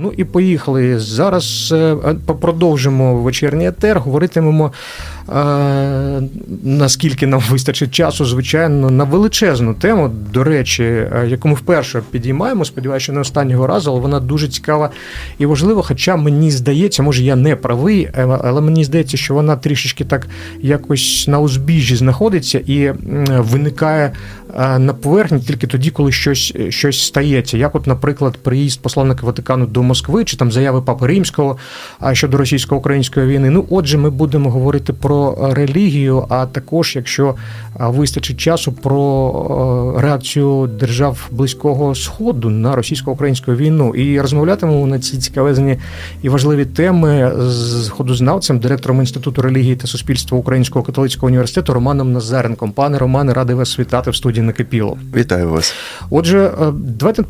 Ну і поїхали. Зараз е, продовжимо вечірній етер. Говоритимемо, наскільки нам вистачить часу, звичайно, на величезну тему. До речі, е, яку ми вперше підіймаємо. Сподіваюся, що не останнього разу, але вона дуже цікава і важлива. Хоча мені здається, може я не правий, е, але мені здається, що вона трішечки так якось на узбіжжі знаходиться і виникає е, на поверхні тільки тоді, коли щось, щось стається. Як, от, наприклад, приїзд посланника Ватикану до Москви, чи там заяви Папи Римського щодо російсько-української війни. Ну, отже, ми будемо говорити про е, релігію, а також, якщо вистачить часу, про е, реакцію держав близького сходу на російсько-українську війну. І розмовлятимемо на ці цікавезні і важливі теми з ходознавцем, директором інституту релігії та суспільства Українського католицького університету Романом Назаренком. Пане Романе, радий вас вітати в студії Накипіло. Вітаю вас. Отже, е, давайте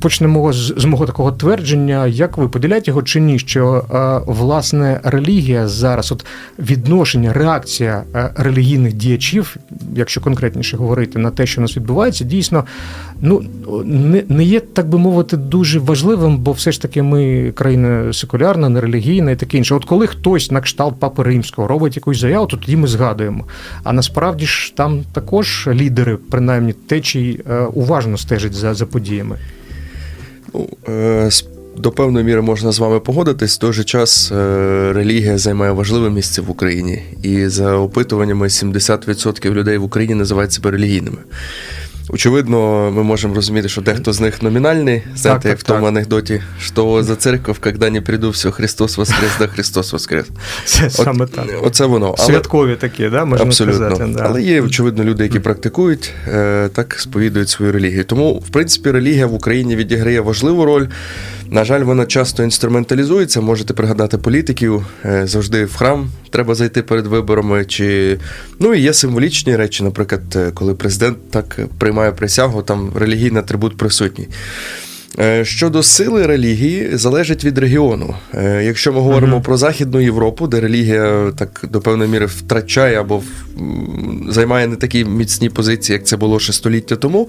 почнемо з, з мого такого твердження. Як ви поділяєте його чи ні? Що е, власне релігія зараз, от відношення, реакція е, релігійних діячів, якщо конкретніше говорити на те, що у нас відбувається, дійсно ну не, не є, так би мовити, дуже важливим, бо все ж таки ми країна секулярна, нерелігійна і таке інше. От коли хтось на кшталт Папи Римського робить якусь заяву, то тоді ми згадуємо. А насправді ж там також лідери, принаймні течій, е, уважно стежать за, за подіями. Ну, е, до певної міри можна з вами погодитись. В той же час е, релігія займає важливе місце в Україні, і за опитуваннями 70% людей в Україні називають себе релігійними. Очевидно, ми можемо розуміти, що дехто з них номінальний, знаєте, так, як в тому так. анекдоті, що за церковь, коли не прийду, все, Христос воскрес, да Христос воскрес. Це От, саме так. Оце воно. Але- Святкові такі, да, можна Абсолютно. сказати. Да. Але є, очевидно, люди, які практикують, е, так сповідують свою релігію. Тому, в принципі, релігія в Україні відіграє важливу роль. На жаль, вона часто інструменталізується. Можете пригадати політиків, е, завжди в храм треба зайти перед виборами. Чи... Ну і є символічні речі, наприклад, е, коли президент так приймає присягу, там релігійний атрибут присутній. Е, Щодо сили релігії, залежить від регіону. Якщо ми говоримо Мгм. про Західну Європу, де релігія так до певної міри втрачає або займає не такі міцні позиції, як це було ще століття тому.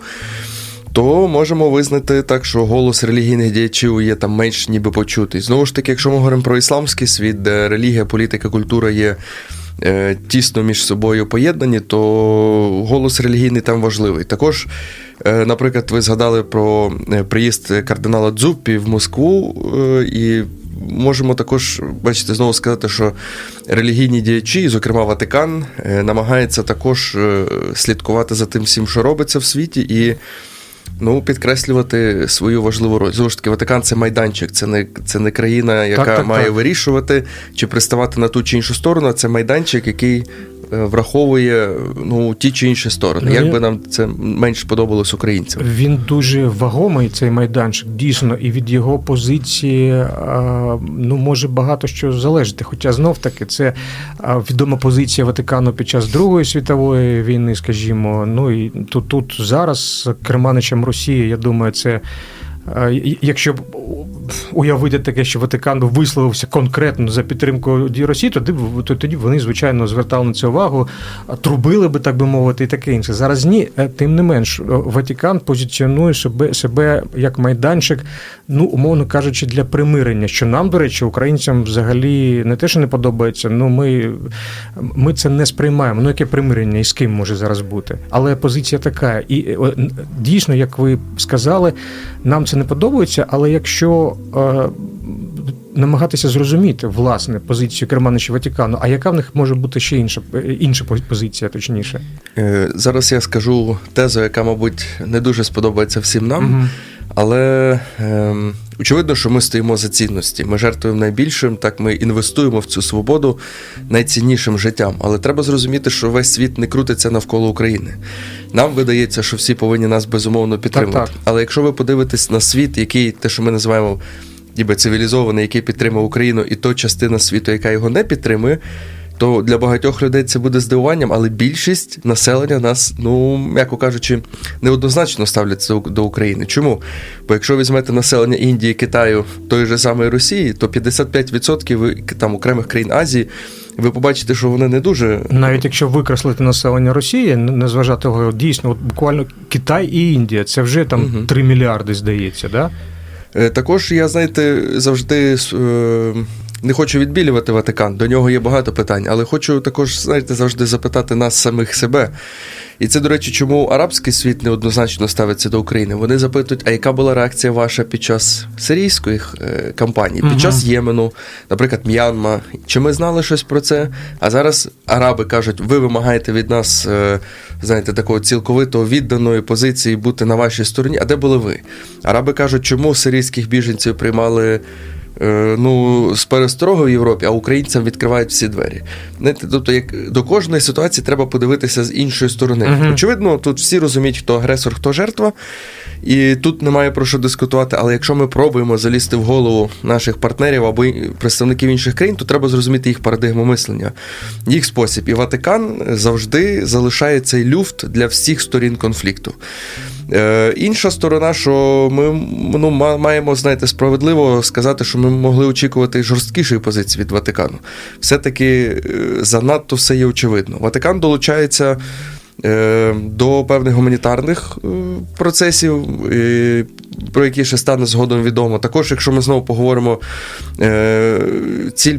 То можемо визнати так, що голос релігійних діячів є там менш ніби почутий. Знову ж таки, якщо ми говоримо про ісламський світ, де релігія, політика, культура є е, тісно між собою поєднані, то голос релігійний там важливий. Також, е, наприклад, ви згадали про е, приїзд кардинала Дзуппі в Москву, і можемо також, бачите, знову сказати, що релігійні діячі, зокрема Ватикан, намагається також слідкувати за тим всім, що робиться в світі, і ну, підкреслювати свою важливу роль. Знову ж таки, Ватикан це майданчик, це не, це не країна, яка так, має так. вирішувати чи приставати на ту чи іншу сторону, це майданчик, який враховує ну, ті чи інші сторони. Як би нам це менш подобалось українцям. Він дуже вагомий, цей майданчик, дійсно, і від його позиції ну, може багато що залежати. Хоча знов таки це відома позиція Ватикану під час Другої світової війни, скажімо. Ну і тут, тут зараз керманичем Росії, я думаю, це. І- Якщо уявити таке, що Ватикан висловився конкретно за підтримку Росії, тоді, тоді вони, звичайно, звертали на це увагу, трубили би, так би мовити, і таке інше. Зараз ні, Е, тим не менш, е, Ватикан позиціонує себе, себе як майданчик, ну, умовно кажучи, для примирення. Що нам, до речі, українцям взагалі не те, що не подобається, ну ми, ми це не сприймаємо. Ну, яке примирення і з ким може зараз бути? Але позиція така. І е, дійсно, як ви сказали, нам це не подобається, але якщо. Е, Намагатися зрозуміти власне позицію керманичів Ватикану, а яка в них може бути ще інша інша позиція, точніше? Е, Зараз я скажу тезу, яка, мабуть, не дуже сподобається всім нам. Мгм. Але ем, очевидно, що ми стоїмо за цінності. Ми жертвуємо найбільшим, так ми інвестуємо в цю свободу найціннішим життям. Але треба зрозуміти, що весь світ не крутиться навколо України. Нам видається, що всі повинні нас безумовно підтримувати. Так, так. Але якщо ви подивитесь на світ, який те, що ми називаємо ніби цивілізований, який підтримує Україну, і то частина світу, яка його не підтримує. То для багатьох людей це буде здивуванням, але більшість населення нас, ну м'яко кажучи, неоднозначно ставляться до- України. Чому? Бо якщо візьмете населення Індії, Китаю, тої ж самої Росії, то 55% там окремих країн Азії, ви побачите, що вони не дуже Навіть якщо викреслити населення Росії, не зважати того, дійсно, от буквально Китай і Індія, це вже там Мгм. 3 мільярди, здається, да? Е, Також я, знаєте, завжди е, не хочу відбілювати Ватикан. До нього є багато питань, але хочу також, знаєте, завжди запитати нас самих себе. І це, до речі, чому арабський світ неоднозначно ставиться до України. Вони запитують, а яка була реакція ваша під час сирійської е, кампанії, під час Ємену, наприклад, М'янма. Чи ми знали щось про це? А зараз араби кажуть, ви вимагаєте від нас, е, знаєте, такого цілковито відданої позиції бути на вашій стороні. А де були ви? Араби кажуть, чому сирійських біженців приймали. Е, Ну, з пересторогою в Європі, а українцям відкривають всі двері. Знаєте, тобто, як до кожної ситуації треба подивитися з іншої сторони. Угу. Очевидно, тут всі розуміють, хто агресор, хто жертва, і тут немає про що дискутувати. Але якщо ми пробуємо залізти в голову наших партнерів або представників інших країн, то треба зрозуміти їх парадигму мислення, їх спосіб. І Ватикан завжди залишає цей люфт для всіх сторін конфлікту. Е, інша сторона, що ми ну, маємо, знаєте, справедливо сказати, що ми могли очікувати жорсткішої позиції від Ватикану. Все-таки е, занадто все є очевидно. Ватикан долучається до певних гуманітарних е, процесів, е, про які ще стане згодом відомо. Також, якщо ми знову поговоримо, е, ціль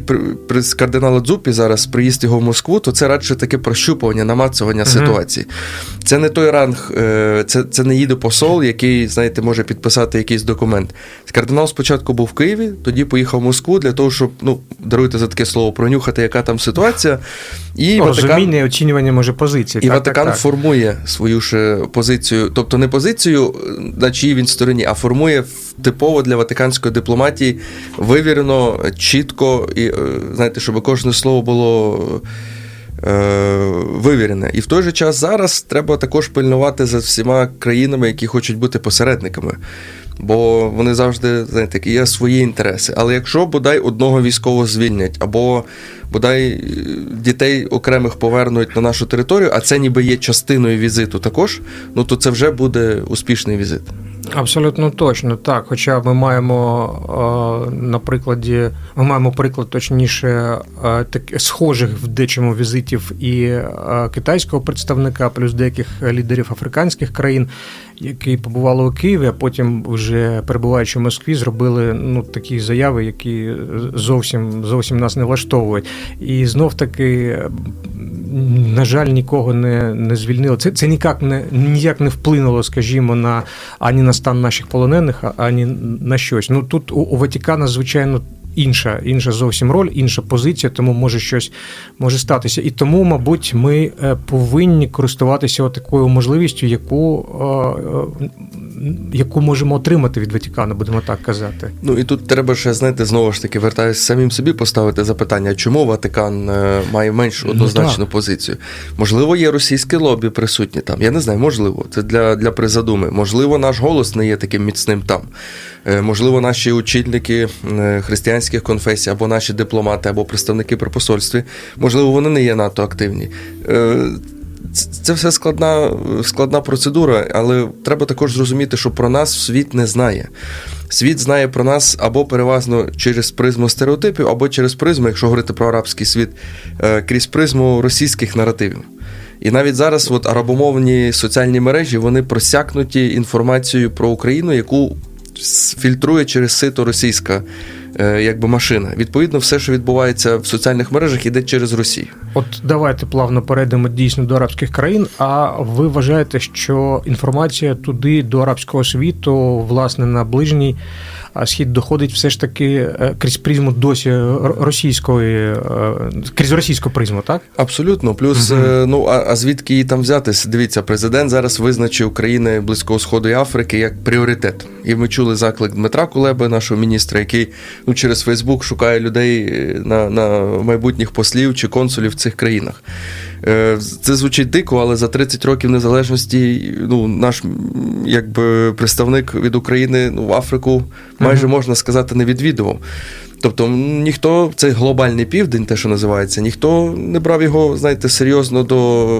кардинала Дзупі зараз приїзд його в Москву, то це радше таке прощупування, намацування Мгм. ситуації. Це не той ранг, е, це, це не їде посол, який, знаєте, може підписати якийсь документ. Кардинал спочатку був в Києві, тоді поїхав в Москву для того, щоб, ну, даруйте за таке слово, пронюхати, яка там ситуація. І Ватикан, Розуміння і оцінювання може позиції. і так, Ватикан так, так. формує свою ж позицію, тобто не позицію, на чиїй він стороні, а формує типово для ватиканської дипломатії вивірено, чітко, і е, знаєте, щоб кожне слово було. е, Вивірене. І в той же час зараз треба також пильнувати за всіма країнами, які хочуть бути посередниками. Бо вони завжди, знаєте, є свої інтереси. Але якщо бодай одного військового звільнять, або бодай е, дітей окремих повернуть на нашу територію, а це ніби є частиною візиту також, ну то це вже буде успішний візит. Абсолютно точно, так. Хоча ми маємо е, на прикладі, ми маємо приклад точніше е, так, схожих в дечому візитів і е, китайського представника, плюс деяких лідерів африканських країн, які побували у Києві, а потім, вже перебуваючи в Москві, зробили ну такі заяви, які зовсім зовсім нас не влаштовують. І знов таки. На жаль, нікого не, не звільнило. Це, це ніяк не ніяк не вплинуло, скажімо, на ані на стан наших полонених, ані на щось. Ну тут у, у Ватикана, звичайно, інша, інша зовсім роль, інша позиція, тому може щось може статися. І тому, мабуть, ми е, повинні користуватися такою можливістю, яку, е, е, яку можемо отримати від Ватикану, будемо так казати. Ну і тут треба ще, знаєте, знову ж таки, вертаюся самим собі поставити запитання, чому Ватикан має менш Ну, однозначну так. позицію. Можливо, є російське лобі присутнє там. Я не знаю, можливо, це для, для призадуми. Можливо, наш голос не є таким міцним там. Можливо, наші очільники е, християнських конфесій, або наші дипломати, або представники при посольстві, можливо, вони не є надто активні. Е, Це все складна, складна процедура, але треба також зрозуміти, що про нас світ не знає. Світ знає про нас або переважно через призму стереотипів, або через призму, якщо говорити про арабський світ, е, крізь призму російських наративів. І навіть зараз от арабомовні соціальні мережі вони просякнуті інформацією про Україну, яку фільтрує через сито російська якби машина. Відповідно, все, що відбувається в соціальних мережах, іде через Росію. От давайте плавно перейдемо дійсно до арабських країн. А ви вважаєте, що інформація туди, до арабського світу, власне, на ближній схід доходить все ж таки е, крізь призму досі російської, е, крізь російську призму, так? Абсолютно. Плюс, е, ну а, а звідки її там взятись? Дивіться, президент зараз визначив країни Близького Сходу і Африки як пріоритет. І ми чули заклик Дмитра Кулеби, нашого міністра, який ну, через Фейсбук шукає людей на, на майбутніх послів чи консулів в цих країнах. Е, Це звучить дико, але за 30 років незалежності ну, наш якби, представник від України ну, в Африку майже можна сказати не відвідував. Тобто ніхто, цей глобальний південь, те, що називається, ніхто не брав його, знаєте, серйозно до,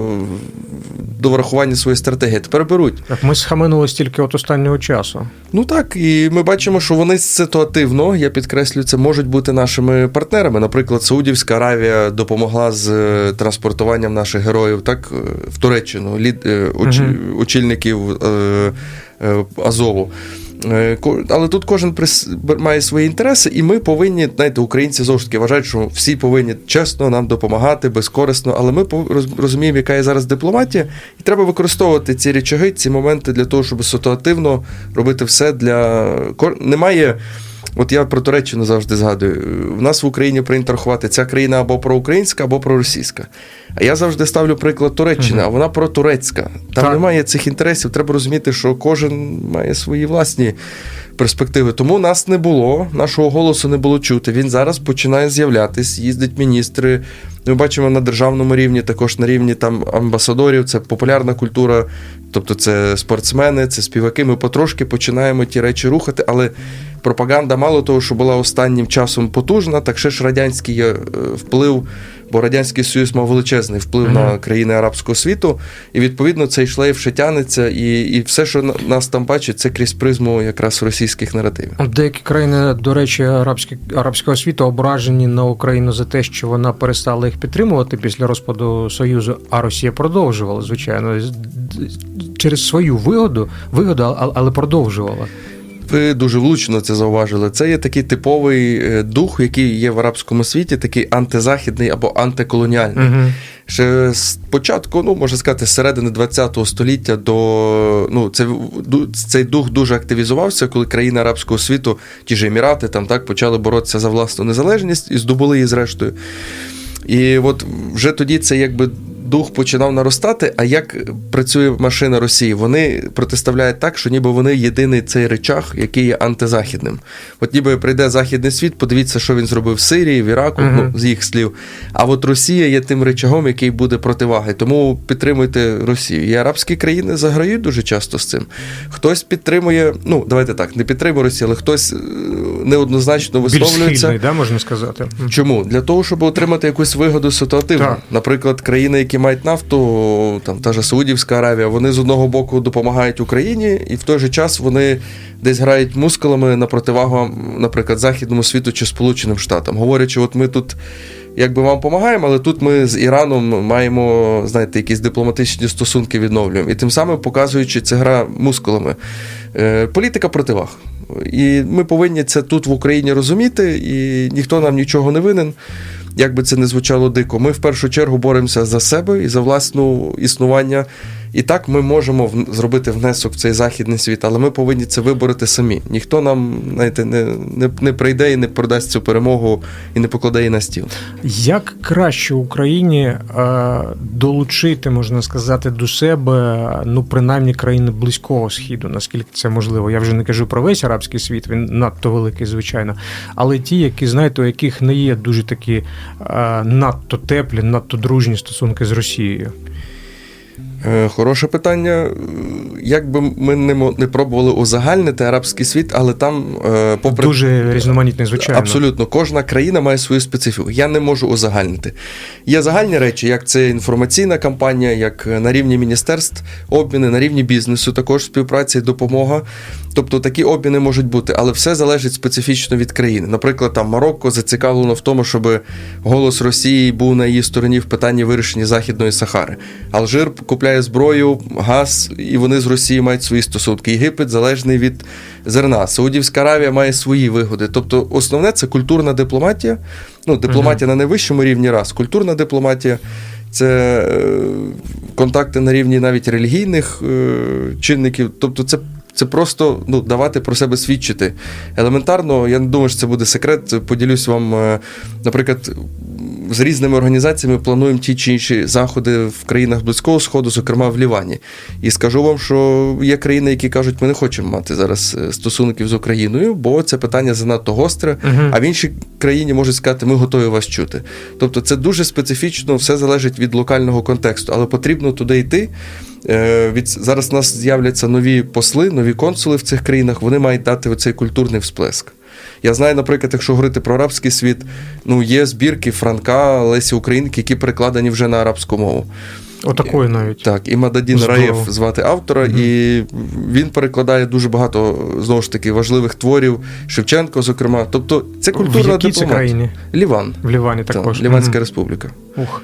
до врахування своєї стратегії. Тепер беруть. Так, ми схаменулись тільки от останнього часу. Ну так, і ми бачимо, що вони ситуативно, я підкреслюю, це можуть бути нашими партнерами. Наприклад, Саудівська Аравія допомогла з е, транспортуванням наших героїв так, е, в Туреччину, лід, оч, Мгм. очільників е, е, Азову. Е, Але тут кожен має свої інтереси, і ми повинні, знаєте, українці завжди таки вважають, що всі повинні чесно нам допомагати, безкорисно. Але ми розуміємо, яка є зараз дипломатія, і треба використовувати ці речаги, ці моменти для того, щоб ситуативно робити все для немає. От я про Туреччину завжди згадую. У нас в Україні прийнято рахувати ця країна або проукраїнська, або проросійська. Я завжди ставлю приклад Туреччини, а вона протурецька. Там Так. немає цих інтересів. Треба розуміти, що кожен має свої власні перспективи. Тому нас не було, нашого голосу не було чути. Він зараз починає з'являтись, їздять міністри. Ми бачимо на державному рівні, також на рівні там амбасадорів. Це популярна культура, тобто це спортсмени, це співаки. Ми потрошки починаємо ті речі рухати, але пропаганда, мало того, що була останнім часом потужна, так ще ж радянський е, вплив. Бо Радянський Союз мав величезний вплив Мгм. на країни арабського світу, і відповідно цей шлейф ще тянеться, і, і все, що на- нас там бачить, це крізь призму якраз російських наративів. Деякі країни, до речі, арабські, арабського світу ображені на Україну за те, що вона перестала їх підтримувати після розпаду Союзу, а Росія продовжувала, звичайно, через свою вигоду, вигоду, але продовжувала. Ви дуже влучно це зауважили. Це є такий типовий е, дух, який є в арабському світі, такий антизахідний або антиколоніальний. Угу. Ще з початку, ну можна сказати, з середини ХХ століття до ну це цей дух дуже активізувався, коли країни арабського світу, ті ж Емірати, там так почали боротися за власну незалежність і здобули її зрештою. І от вже тоді це якби дух починав наростати. А як працює машина Росії? Вони протиставляють так, що ніби вони єдиний цей речах, який є антизахідним. От ніби прийде західний світ, подивіться, що він зробив в Сирії, в Іраку, Мгм. ну, з їх слів. А от Росія є тим речагом, який буде противаги. Тому підтримуйте Росію. І арабські країни заграють дуже часто з цим. Хтось підтримує, ну давайте так, не підтримує Росію, але хтось е, неоднозначно Більш висловлюється. схильний, да, можна сказати. Чому? Для того, щоб отримати якусь вигоду ситуативну. Так. Наприклад, країни, які мають нафту, там та ж Саудівська Аравія, вони з одного боку допомагають Україні, і в той же час вони десь грають мускулами на противагу, наприклад, Західному світу чи Сполученим Штатам, говорячи, от ми тут. Якби вам допомагаємо, але тут ми з Іраном маємо, знаєте, якісь дипломатичні стосунки відновлюємо. І тим самим показуючи це гра мускулами. Е, політика противаг. І ми повинні це тут в Україні розуміти, і ніхто нам нічого не винен. Як би це не звучало дико, ми в першу чергу боремося за себе і за власне існування. І так ми можемо в- зробити внесок в цей західний світ, але ми повинні це вибороти самі. Ніхто нам знаєте, не, не, не прийде і не продасть цю перемогу і не покладе її на стіл. Як краще Україні е, долучити, можна сказати, до себе, ну принаймні країни близького східу, наскільки це можливо? Я вже не кажу про весь арабський світ, він надто великий, звичайно. Але ті, які знаєте, у яких не є дуже такі е, надто теплі, надто дружні стосунки з Росією. Е, Хороше питання. Е, Як би ми не, не пробували узагальнити арабський світ, але там, е, попри Дуже різноманітний, звичайно. Абсолютно, кожна країна має свою специфіку. Я не можу узагальнити. Є загальні речі, як це інформаційна кампанія, як на рівні міністерств обміни, на рівні бізнесу, також співпраця і допомога. Тобто такі обміни можуть бути, але все залежить специфічно від країни. Наприклад, там Марокко зацікавлено в тому, щоб голос Росії був на її стороні в питанні вирішення Західної Сахари. Алжир купляє зброю, газ, і вони з Росією мають свої стосунки. Єгипет залежний від зерна. Саудівська Аравія має свої вигоди. Тобто, основне це культурна дипломатія. Ну, дипломатія на найвищому рівні раз. Культурна дипломатія. Це е, контакти на рівні навіть релігійних е, чинників. Тобто, це, це просто ну, давати про себе свідчити. Елементарно, я не думаю, що це буде секрет. Поділюсь вам, е, наприклад, з різними організаціями плануємо ті чи інші заходи в країнах Близького Сходу, зокрема в Лівані. І скажу вам, що є країни, які кажуть, ми не хочемо мати зараз е, стосунків з Україною, бо це питання занадто гостре. Мгм. А в іншій країні можуть сказати, ми готові вас чути. Тобто це дуже специфічно, все залежить від локального контексту, але потрібно туди йти. Е, Від зараз у нас з'являться нові посли, нові консули в цих країнах. Вони мають дати оцей культурний всплеск. Я знаю, наприклад, якщо говорити про арабський світ, ну є збірки Франка, Лесі Українки, які перекладені вже на арабську мову. Отакої навіть. Так, і Мададін Здорово. Раєв звати автора, Мгм. і він перекладає дуже багато знову ж таки важливих творів, Шевченко, зокрема. Тобто це В культурна якій це дипломатія. країні? Ліван. В Лівані Так, також. Ліванська Мгм. республіка. Ух.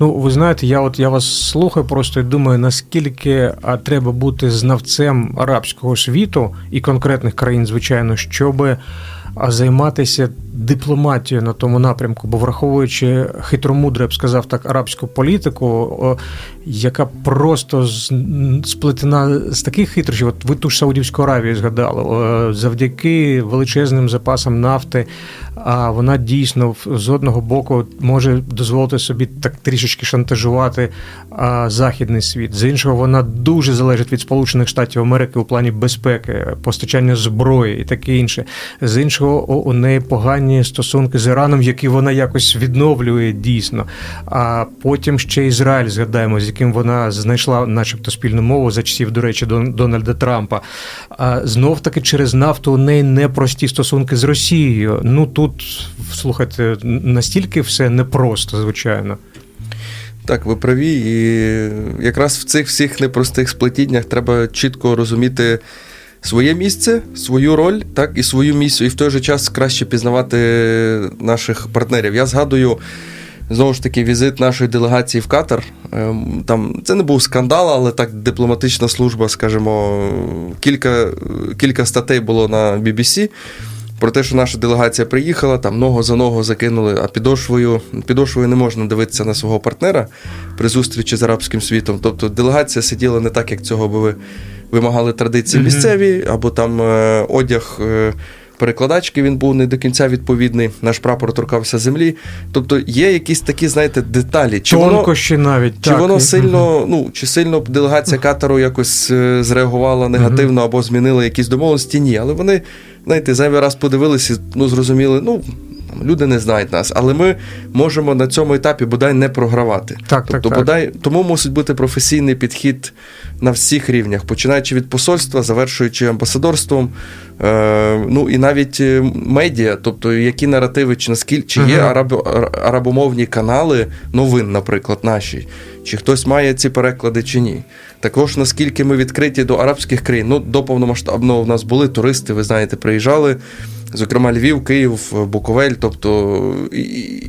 Ну, ви знаєте, я от я вас слухаю просто і думаю, наскільки треба бути знавцем арабського світу і конкретних країн, звичайно, щоб займатися дипломатією на тому напрямку, бо враховуючи хитромудре, я б сказав так, арабську політику, яка просто сплетена з таких хитрощів. От ви ту ж Саудівську Аравію згадали, завдяки величезним запасам нафти, а вона дійсно з одного боку може дозволити собі так трішечки шантажувати західний світ. З іншого, вона дуже залежить від Сполучених Штатів Америки у плані безпеки, постачання зброї і таке інше. З іншого, у неї погані стосунки з Іраном, які вона якось відновлює дійсно. А потім ще Ізраїль згадаємо, з яким вона знайшла, начебто, спільну мову за часів, до речі, Дон- Дональда Трампа. А знов таки через нафту у неї непрості стосунки з Росією. Ну тут слухайте, настільки все непросто, звичайно. Так, ви праві, і якраз в цих всіх непростих сплетіннях треба чітко розуміти своє місце, свою роль, так, і свою місію, і в той же час краще пізнавати наших партнерів. Я згадую. Знову ж таки, візит нашої делегації в Катар. Ем, Там це не був скандал, але так дипломатична служба, скажімо, кілька, кілька статей було на BBC про те, що наша делегація приїхала, там ногу за ногу закинули, а підошвою, підошвою не можна дивитися на свого партнера при зустрічі з арабським світом. Тобто делегація сиділа не так, як цього би ви вимагали традиції Мгм. місцеві, або там е, одяг. е, Перекладачки він був не до кінця відповідний, наш прапор торкався землі. Тобто є якісь такі, знаєте, деталі. Чи воно, навіть. чи так. воно сильно, ну чи сильно делегація Катару якось е, зреагувала негативно або змінила якісь домовленості? Ні, але вони, знаєте, зайвий раз подивилися, ну зрозуміли, ну люди не знають нас, але ми можемо на цьому етапі бодай не програвати. Так, так, тобто, так. бодай тому мусить бути професійний підхід на всіх рівнях, починаючи від посольства, завершуючи амбасадорством. Е, ну і навіть е, медіа, тобто які наративи, чи наскільки чи є Мгм. арабо, арабомовні канали новин, наприклад, наші, чи хтось має ці переклади, чи ні. Також наскільки ми відкриті до арабських країн. Ну, до повномасштабного в нас були туристи, ви знаєте, приїжджали. Зокрема, Львів, Київ, Буковель. Тобто, і,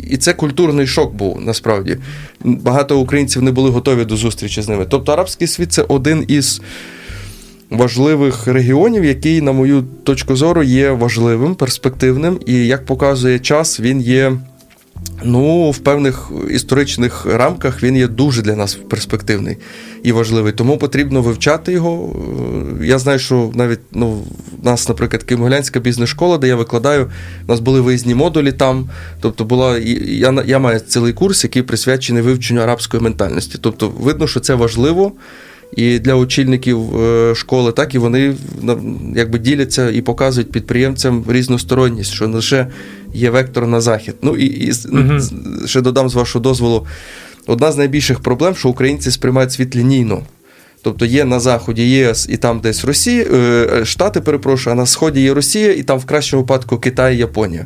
і це культурний шок був насправді. Багато українців не були готові до зустрічі з ними. Тобто, арабський світ це один із важливих регіонів, який, на мою точку зору, є важливим, перспективним, і як показує час, він є. Ну, в певних історичних рамках він є дуже для нас перспективний і важливий. Тому потрібно вивчати його. Е, Я знаю, що навіть ну, в нас, наприклад, Києво-Могилянська бізнес-школа, де я викладаю, у нас були виїзні модулі там. Тобто, була я, я маю цілий курс, який присвячений вивченню арабської ментальності. Тобто, видно, що це важливо. І для очільників е, школи, так і вони якби діляться і показують підприємцям різносторонність, що не лише є вектор на захід. Ну і, і Мгм. ще додам з вашого дозволу. Одна з найбільших проблем, що українці сприймають світ лінійно. Тобто є на заході ЄС і там десь Росія, е, Штати, перепрошую, а на сході є Росія, і там в кращому випадку Китай і Японія.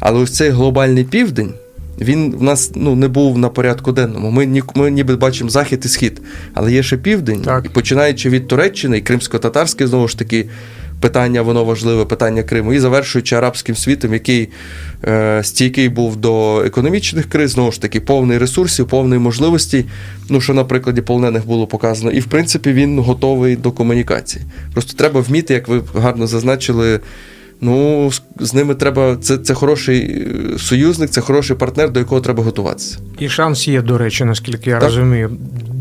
Але ось цей глобальний південь. Він в нас ну, не був на порядку денному. Ми, ні, ми ніби бачимо захід і схід, але є ще південь, Так. і починаючи від Туреччини і кримсько-татарське, знову ж таки, питання, воно важливе, питання Криму, і завершуючи арабським світом, який е, стійкий був до економічних криз, знову ж таки, повний ресурсів, повний можливостей. Ну, що на прикладі полонених було показано. І в принципі він готовий до комунікації. Просто треба вміти, як ви гарно зазначили. Ну, з- ними треба. Це, це хороший е, союзник, це хороший партнер, до якого треба готуватися. І шанс є, до речі, наскільки я Так. розумію.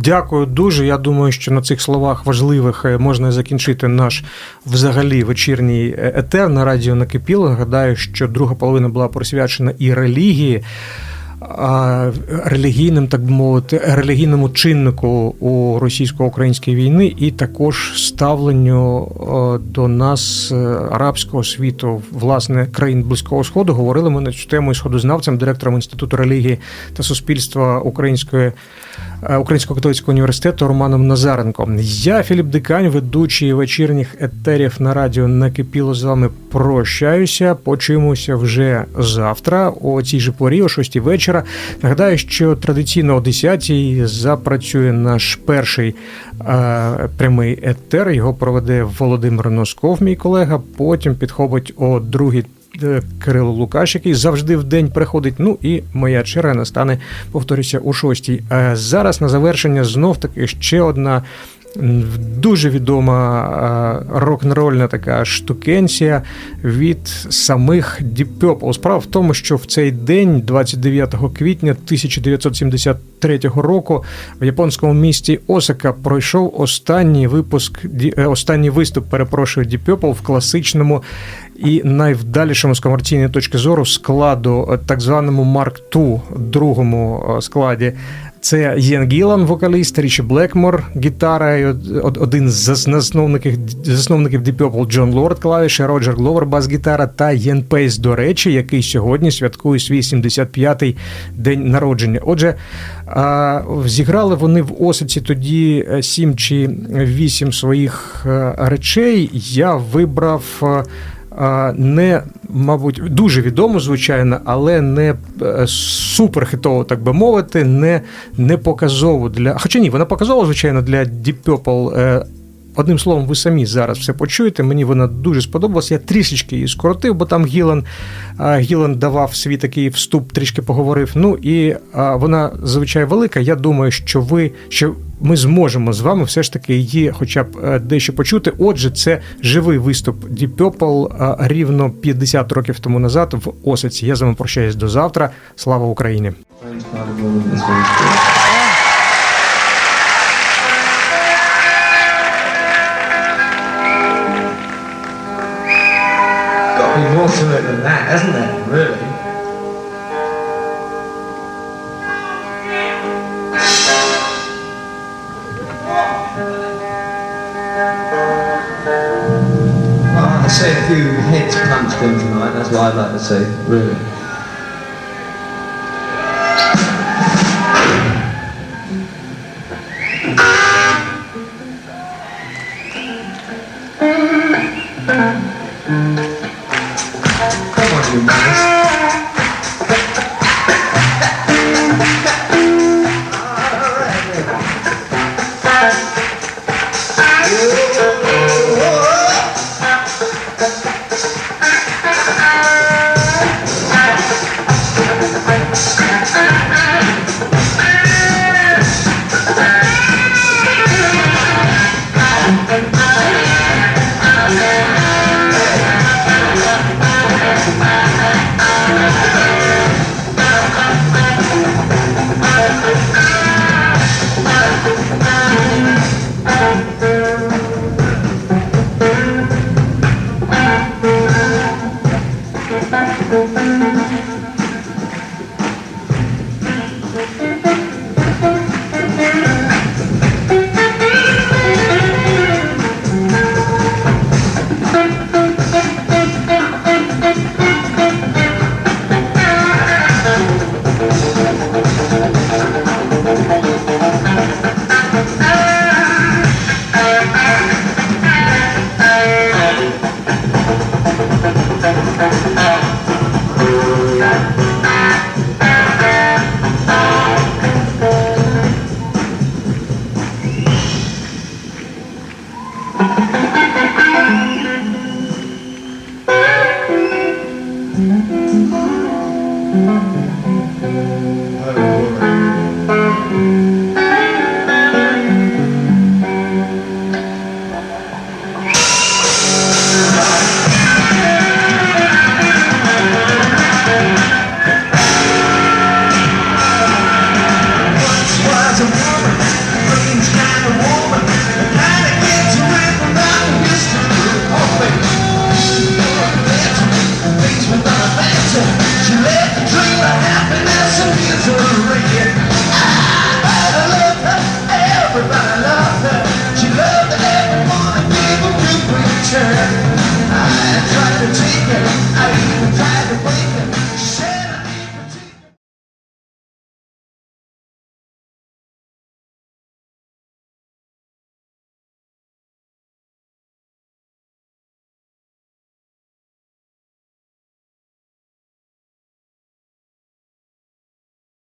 Дякую дуже. Я думаю, що на цих словах важливих е, можна закінчити наш взагалі вечірній е, етер на радіо накипіло. Гадаю, що друга половина була присвячена і релігії. Релігійним, так би мовити, релігійному чиннику у російсько-українській війни, і також ставленню е, до нас е, арабського світу, власне, країн Близького Сходу. Говорили ми на цю тему із сходознавцем, директором інституту релігії та суспільства Української Українського католицького університету Романом Назаренком. Я Філіп Дикань, ведучий вечірніх етерів на радіо накипіло з вами. Прощаюся. Почуємося вже завтра, о цій же порі, о 6 вечора. Нагадаю, що традиційно о 10-й запрацює наш перший е, прямий етер. Його проведе Володимир Носков, мій колега. Потім підхопить о другій е, Кирило Лукаш, який завжди в день приходить. Ну і моя черга настане, повторюся, у шостій. А зараз на завершення знов таки ще одна. Дуже відома е, рок-н-рольна така штукенція від самих Deep Purple. Справа в тому, що в цей день, 29 квітня 1973 року, в японському місті Осака пройшов останній випуск, е, останній виступ, перепрошую, Deep Purple в класичному і найвдалішому з комерційної точки зору складу, е, так званому Mark II, другому складі. Це Єн Гілан, вокаліст, Річі Блекмор, гітара, один з засновників, засновників Deep Purple Джон Лорд, клавіші, Роджер Гловер, бас-гітара та Єн Пейс, до речі, який сьогодні святкує свій 75-й день народження. Отже, зіграли вони в Осиці тоді е, сім чи вісім своїх е, речей. Я вибрав. Е, Не, мабуть, дуже відому, звичайно, але не е, суперхитово, так би мовити, не, не показово для. Хоча ні, вона показова, звичайно, для Deep Purple. Одним словом, ви самі зараз все почуєте. Мені вона дуже сподобалась. Я трішечки її скоротив, бо там Гілан, Гілан давав свій такий вступ, трішки поговорив. Ну і вона зазвичай велика. Я думаю, що ви що ми зможемо з вами все ж таки її, хоча б е, дещо почути. Отже, це живий виступ Deep Purple рівно 50 років тому назад в Осиці. Я з вами прощаюсь до завтра. Слава Україні! More to it than that, hasn't there? Really? Oh, I see a few heads punched in tonight. That's what I'd like to see. Really.